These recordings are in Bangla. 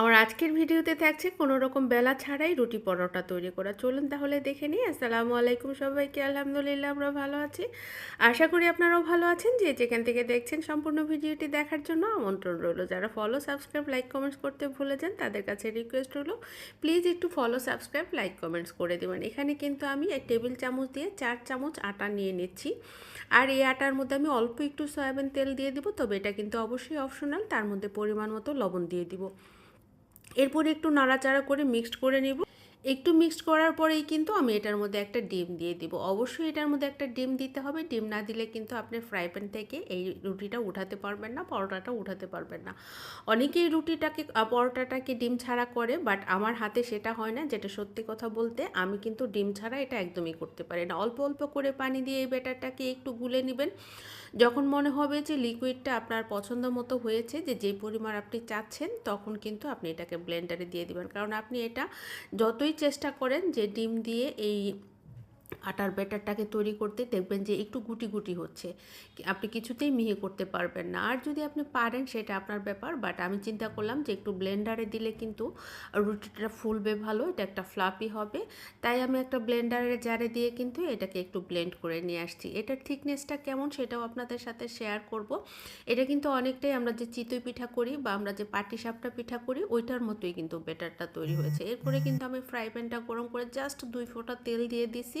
আমার আজকের ভিডিওতে থাকছে কোনো রকম বেলা ছাড়াই রুটি পরোটা তৈরি করা। চলুন তাহলে দেখে নিই। আসসালামু আলাইকুম সবাইকে। আলহামদুলিল্লাহ আমরা ভালো আছি। আশা করি আপনারাও ভালো আছেন। যে যেখান থেকে দেখছেন সম্পূর্ণ ভিডিওটি দেখার জন্য আমন্ত্রণ রইল। যারা ফলো সাবস্ক্রাইব লাইক কমেন্টস করতে ভুলে যান, তাদের কাছে রিকোয়েস্ট হলো প্লিজ একটু ফলো সাবস্ক্রাইব লাইক কমেন্টস করে দেবেন। এখানে কিন্তু আমি এক টেবিল চামচ দিয়ে চার চামচ আটা নিয়ে নিচ্ছি। আর এই আটার মধ্যে আমি অল্প একটু সয়াবিন তেল দিয়ে দিব, তবে এটা কিন্তু অবশ্যই অপশনাল তার মধ্যে পরিমাণ মতো লবণ দিয়ে দিব। এরপরে একটু নাড়াচাড়া করে মিক্সড করে নিব। একটু মিক্সড করার পরেই কিন্তু আমি এটার মধ্যে একটা ডিম দিয়ে দিব। অবশ্যই এটার মধ্যে একটা ডিম দিতে হবে। ডিম না দিলে কিন্তু আপনি ফ্রাই প্যান থেকে এই রুটিটা উঠাতে পারবেন না, পরোটাটা উঠাতে পারবেন না। অনেকেই রুটিটাকে পরোটাটাকে ডিম ছাড়া করে বাট আমার হাতে সেটা হয় না, যেটা সত্যি কথা বলতে আমি কিন্তু ডিম ছাড়া এটা একদমই করতে পারি না। অল্প অল্প করে পানি দিয়ে এই ব্যাটারটাকে একটু গুলে নেবেন। যখন মনে হবে যে লিকুইডটা আপনার পছন্দ মতো হয়েছে, যে যে পরিমাণ আপনি চাচ্ছেন, তখন কিন্তু আপনি এটাকে ব্লেন্ডারে দিয়ে দিবেন। কারণ আপনি এটা যতই চেষ্টা করেন যে ডিম দিয়ে এই আটার ব্যাটারটাকে তৈরি করতে দেখবেন যে একটু গুটি গুটি হচ্ছে। আপনি কিছুতেই মিহি করতে পারবেন না। আর যদি আপনি পারেন সেটা আপনার ব্যাপার বাট আমি চিন্তা করলাম যে একটু ব্লেন্ডারে দিলে কিন্তু রুটিটা ফুলবে ভালো, এটা একটা ফ্লাপি হবে। তাই আমি একটা ব্লেন্ডারের জারে দিয়ে কিন্তু এটাকে একটু ব্লেন্ড করে নিয়ে আসছি। এটার থিকনেসটা কেমন সেটাও আপনাদের সাথে শেয়ার করব। এটা কিন্তু অনেকটাই আমরা যে চিতই পিঠা করি বা আমরা যে পাটি সাপটা পিঠা করি, ওইটার মতোই কিন্তু ব্যাটারটা তৈরি হয়েছে। এরপরে কিন্তু আমি ফ্রাই প্যানটা গরম করে জাস্ট দুই ফোঁটা তেল দিয়ে দিছি।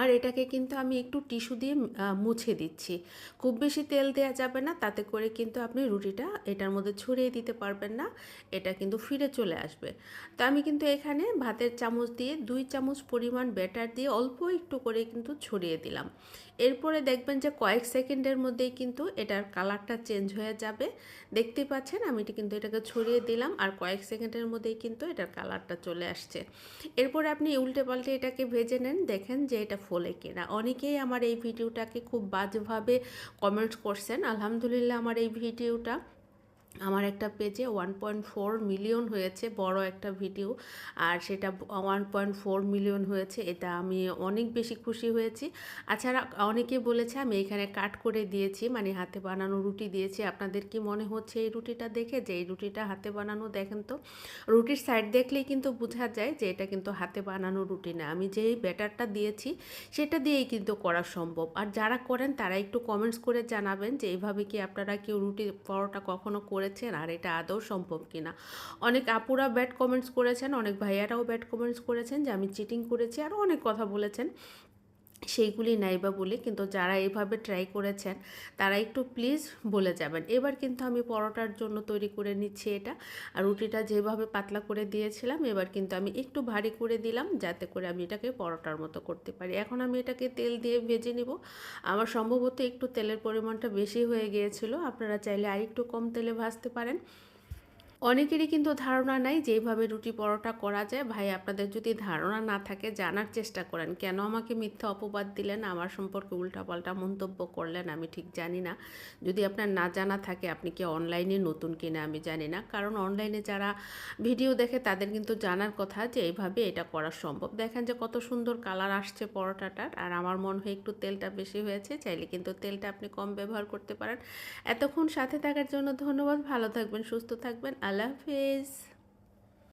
আর এটাকে কিন্তু আমি একটু টিস্যু দিয়ে মুছে দিচ্ছি। খুব বেশি তেল দেওয়া যাবে না, তাতে করে কিন্তু আপনি রুটিটা এটার মধ্যে ছড়িয়ে দিতে পারবেন না, এটা কিন্তু ফিরে চলে আসবে। তো আমি কিন্তু এখানে ভাতের চামচ দিয়ে দুই চামচ পরিমাণ ব্যাটার দিয়ে অল্প একটু করে কিন্তু ছড়িয়ে দিলাম। এরপরে দেখবেন যে কয়েক সেকেন্ডের মধ্যেই কিন্তু এটার কালারটা চেঞ্জ হয়ে যাবে। দেখতে পাচ্ছেন, আমি কিন্তু এটাকে ছড়িয়ে দিলাম আর কয়েক সেকেন্ডের মধ্যেই কিন্তু এটার কালারটা চলে আসছে। এরপরে আপনি উল্টে পাল্টে এটাকে ভেজে নেন। দেখেন যে এটা ফলে কিনা। অনেকেই আমার এই ভিডিওটাকে খুব বাজেভাবে কমেন্ট করছেন। আলহামদুলিল্লাহ আমার এই ভিডিওটা আমার একটা পেজে ওয়ান পয়েন্ট ফোর মিলিয়ন হয়েছে, বড় একটা ভিডিও আর সেটা ওয়ান পয়েন্ট ফোর মিলিয়ন হয়েছে, এটা আমি অনেক বেশি খুশি হয়েছি। আছাড়া অনেকে বলেছে, আমি এখানে কাট করে দিয়েছি মানে হাতে বানানো রুটি দিয়েছি। আপনাদের কি মনে হচ্ছে এই রুটিটা দেখে, যে এই রুটিটা হাতে বানানো দেখেন তো? রুটির সাইড দেখলেই কিন্তু বোঝা যায় যে এটা কিন্তু হাতে বানানো রুটি না। আমি যেই ব্যাটারটা দিয়েছি, সেটা দিয়েই কিন্তু করা সম্ভব। আর যারা করেন, তারা একটু কমেন্টস করে জানাবেন যে এইভাবে কি আপনারা কেউ রুটি পরোটা কখনো করে করেছেন আর এটা আদৌ সম্ভব কিনা? অনেক আপুরা ব্যাড কমেন্টস করেছেন, অনেক ভাইয়ারাও ব্যাড কমেন্টস করেছেন যে আমি চিটিং করেছি আরও অনেক কথা বলেছেন। সেইগুলি নাই বা বলি, কিন্তু যারা এভাবে ট্রাই করেছেন, তারা একটু প্লিজ বলে যাবেন। এবার কিন্তু আমি পরোটার জন্য তৈরি করে নিচ্ছি এটা। আর রুটিটা যেভাবে পাতলা করে দিয়েছিলাম, এবার কিন্তু আমি একটু ভারী করে দিলাম, যাতে করে আমি এটাকে পরোটার মতো করতে পারি। এখন আমি এটাকে তেল দিয়ে ভেজে নিব। আমার সম্ভবত একটু তেলের পরিমাণটা বেশি হয়ে গিয়েছিল। আপনারা চাইলে আর একটু কম তেলে ভাজতে পারেন। অনেকেরই কিন্তু ধারণা নাই যেভাবে রুটি পরোটা করা যায়। ভাই, আপনাদের যদি ধারণা না থাকে, জানার চেষ্টা করেন। কেন আমাকে মিথ্যা অপবাদ দিলেন? আমার সম্পর্কে উল্টাপাল্টা মন্তব্য করলেন আমি ঠিক জানি না। যদি আপনার না জানা থাকে, আপনি কি অনলাইনে নতুন কিনা আমি জানি না। কারণ অনলাইনে যারা ভিডিও দেখে, তাদের কিন্তু জানার কথা যে এইভাবে এটা করা সম্ভব। দেখেন যে কত সুন্দর কালার আসছে পরোটাটার। আর আমার মনে হয় একটু তেলটা বেশি হয়েছে, চাইলে কিন্তু তেলটা আপনি কম ব্যবহার করতে পারেন। এতক্ষণ সাথে থাকার জন্য ধন্যবাদ। ভালো থাকবেন, সুস্থ থাকবেন। আল্লাহ হাফেজ।